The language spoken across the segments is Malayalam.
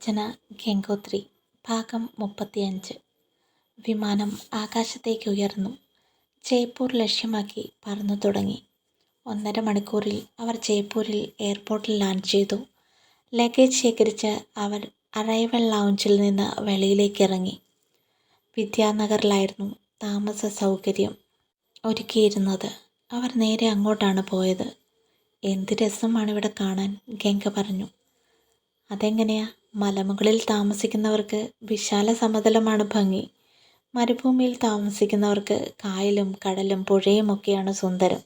രചന ഗംഗോത്രി ഭാഗം മുപ്പത്തിയഞ്ച്. വിമാനം ആകാശത്തേക്ക് ഉയർന്നു. ജയ്പൂർ ലക്ഷ്യമാക്കി പറന്നു തുടങ്ങി. ഒന്നര മണിക്കൂറിൽ അവർ ജയ്പൂരിൽ എയർപോർട്ടിൽ ലാൻഡ് ചെയ്തു. ലഗേജ് ശേഖരിച്ച് അവർ അറൈവൽ ലൗഞ്ചിൽ നിന്ന് വെളിയിലേക്ക് ഇറങ്ങി. വിദ്യാനഗറിലായിരുന്നു താമസ സൗകര്യം ഒരുക്കിയിരുന്നത്. അവർ നേരെ അങ്ങോട്ടാണ് പോയത്. എന്ത് രസമാണ് ഇവിടെ കാണാൻ ഗംഗ പറഞ്ഞു. അതെങ്ങനെയാ? മലമുകളിൽ താമസിക്കുന്നവർക്ക് വിശാല സമതലമാണ് ഭംഗി. മരുഭൂമിയിൽ താമസിക്കുന്നവർക്ക് കായലും കടലും പുഴയും ഒക്കെയാണ് സുന്ദരം.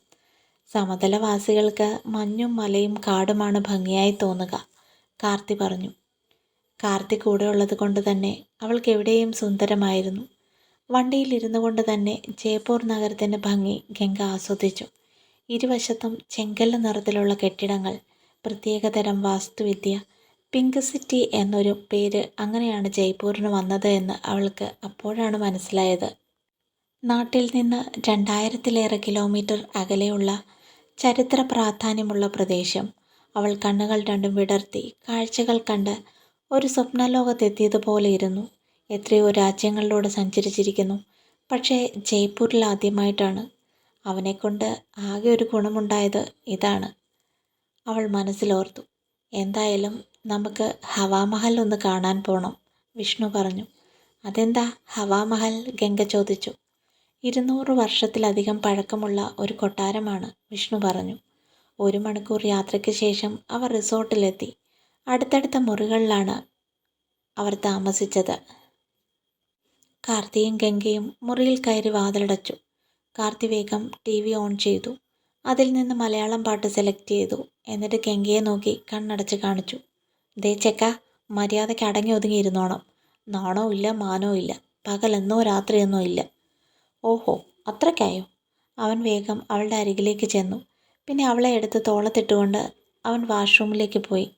സമതലവാസികൾക്ക് മഞ്ഞും മലയും കാടുമാണ് ഭംഗിയായി തോന്നുക. കാർത്തി പറഞ്ഞു. കാർത്തി കൂടെ ഉള്ളത് കൊണ്ട് തന്നെ അവൾക്ക് എവിടെയും സുന്ദരമായിരുന്നു. വണ്ടിയിൽ ഇരുന്നു കൊണ്ട് തന്നെ ജയ്പൂർ നഗരത്തിന്റെ ഭംഗി ഗംഗ ആസ്വദിച്ചു. ഇരുവശത്തും ചെങ്കല്ല് നിറത്തിലുള്ള കെട്ടിടങ്ങൾ പ്രത്യേകതരം വാസ്തുവിദ്യ പിങ്ക് സിറ്റി എന്നൊരു പേര് അങ്ങനെയാണ് ജയ്പൂരിന് വന്നത് എന്ന് അവൾക്ക് അപ്പോഴാണ് മനസ്സിലായത്. നാട്ടിൽ നിന്ന് രണ്ടായിരത്തിലേറെ കിലോമീറ്റർ അകലെയുള്ള ചരിത്ര പ്രാധാന്യമുള്ള പ്രദേശം. അവൾ കണ്ണുകൾ രണ്ടും വിടർത്തി കാഴ്ചകൾ കണ്ട് ഒരു സ്വപ്നലോകത്തെത്തിയതുപോലെ ഇരുന്നു. എത്രയോ രാജ്യങ്ങളിലൂടെ സഞ്ചരിച്ചിരിക്കുന്നു. പക്ഷേ ജയ്പൂരിൽ ആദ്യമായിട്ടാണ്. അവനെക്കൊണ്ട് ആകെ ഒരു ഗുണമുണ്ടായത് ഇതാണ്. അവൾ മനസ്സിലോർത്തു. എന്തായാലും നമുക്ക് ഹവാമഹൽ ഒന്ന് കാണാൻ പോണം വിഷ്ണു പറഞ്ഞു. അതെന്താ? ഹവാമഹൽ ഗംഗ ചോദിച്ചു. ഇരുന്നൂറ് വർഷത്തിലധികം പഴക്കമുള്ള ഒരു കൊട്ടാരമാണ് വിഷ്ണു പറഞ്ഞു. ഒരു മണിക്കൂർ യാത്രയ്ക്ക് ശേഷം അവർ റിസോർട്ടിലെത്തി. അടുത്തടുത്ത മുറികളിലാണ് അവർ താമസിച്ചത്. കാർത്തിയും ഗംഗയും മുറിയിൽ കയറി വാതിലടച്ചു. കാർത്തി വേഗം ടി വി ഓൺ ചെയ്തു. അതിൽ നിന്ന് മലയാളം പാട്ട് സെലക്ട് ചെയ്തു. എന്നിട്ട് കെങ്കയെ നോക്കി കണ്ണടച്ച് കാണിച്ചു. ദേ ചെക്ക മര്യാദയ്ക്ക് അടങ്ങി ഒതുങ്ങി ഇരുന്നോണം. നാണോ ഇല്ല മാനോ ഇല്ല. പകലെന്നോ രാത്രിയെന്നോ ഇല്ല. ഓഹോ അത്രയ്ക്കായോ? അവൻ വേഗം അവളുടെ അരികിലേക്ക് ചെന്നു. പിന്നെ അവളെ എടുത്ത് തോളത്തിട്ടുകൊണ്ട് അവൻ വാഷ്റൂമിലേക്ക് പോയി.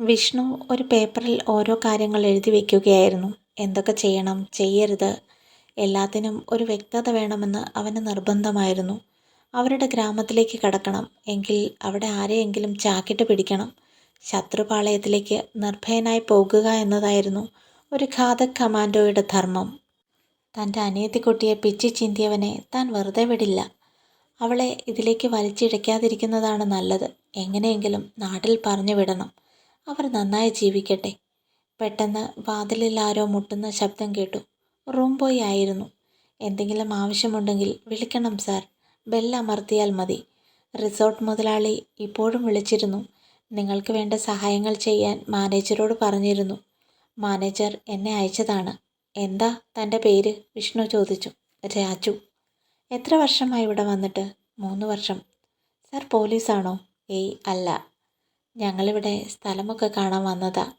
വിഷ്ണു ഒരു പേപ്പറിൽ ഓരോ കാര്യങ്ങൾ എഴുതി വയ്ക്കുകയായിരുന്നു എന്തൊക്കെ ചെയ്യണം ചെയ്യരുത് എല്ലാത്തിനും ഒരു വ്യക്തത വേണമെന്ന് അവന് നിർബന്ധമായിരുന്നു. അവരുടെ ഗ്രാമത്തിലേക്ക് കടക്കണം. എങ്കിൽ അവിടെ ആരെയെങ്കിലും ചാക്കിട്ട് പിടിക്കണം. ശത്രുപാളയത്തിലേക്ക് നിർഭയനായി പോകുക എന്നതായിരുന്നു ഒരു ഘാതക് കമാൻഡോയുടെ ധർമ്മം. തന്റെ അനിയത്തിക്കുട്ടിയെ പിച്ചി ചിന്തിയവനെ താൻ വെറുതെ വിടില്ല. അവളെ ഇതിലേക്ക് വലിച്ചിഴയ്ക്കാതിരിക്കുന്നതാണ് നല്ലത്. എങ്ങനെയെങ്കിലും നാട്ടിൽ പറഞ്ഞു വിടണം. അവർ നന്നായി ജീവിക്കട്ടെ. പെട്ടെന്ന് വാതിലിൽ ആരോ മുട്ടുന്ന ശബ്ദം കേട്ടു. റൂം ബോയ് ആയിരുന്നു. എന്തെങ്കിലും ആവശ്യമുണ്ടെങ്കിൽ വിളിക്കണം സാർ. ബെല്ലമർത്തിയാൽ മതി. റിസോർട്ട് മുതലാളി ഇപ്പോഴും വിളിച്ചിരുന്നു. നിങ്ങൾക്ക് വേണ്ട സഹായങ്ങൾ ചെയ്യാൻ മാനേജരോട് പറഞ്ഞിരുന്നു. മാനേജർ എന്നെ അയച്ചതാണ്. എന്താ തന്റെ പേര്? വിഷ്ണു ചോദിച്ചു. രാജു. എത്ര വർഷമായി ഇവിടെ വന്നിട്ട്? മൂന്ന് വർഷം. സാർ പോലീസാണോ? ഏയ് അല്ല. ഞങ്ങളിവിടെ സ്ഥലമൊക്കെ കാണാൻ വന്നതാ.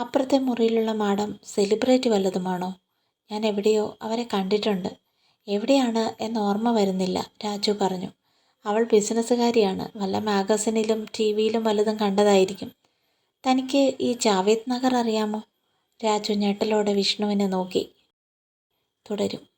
അപ്പുറത്തെ മുറിയിലുള്ള മാഡം സെലിബ്രിറ്റി വല്ലതുമാണോ? ഞാൻ എവിടെയോ അവരെ കണ്ടിട്ടുണ്ട്. എവിടെയാണ് എന്ന് ഓർമ്മ വരുന്നില്ല രാജു പറഞ്ഞു. അവൾ ബിസിനസ്സുകാരിയാണ്. വല്ല മാഗസിനിലും ടി വിയിലും വല്ലതും കണ്ടതായിരിക്കും. തനിക്ക് ഈ ജാവേദ് നഗർ അറിയാമോ? രാജു ഞെട്ടലോടെ വിഷ്ണുവിനെ നോക്കി. തുടരും.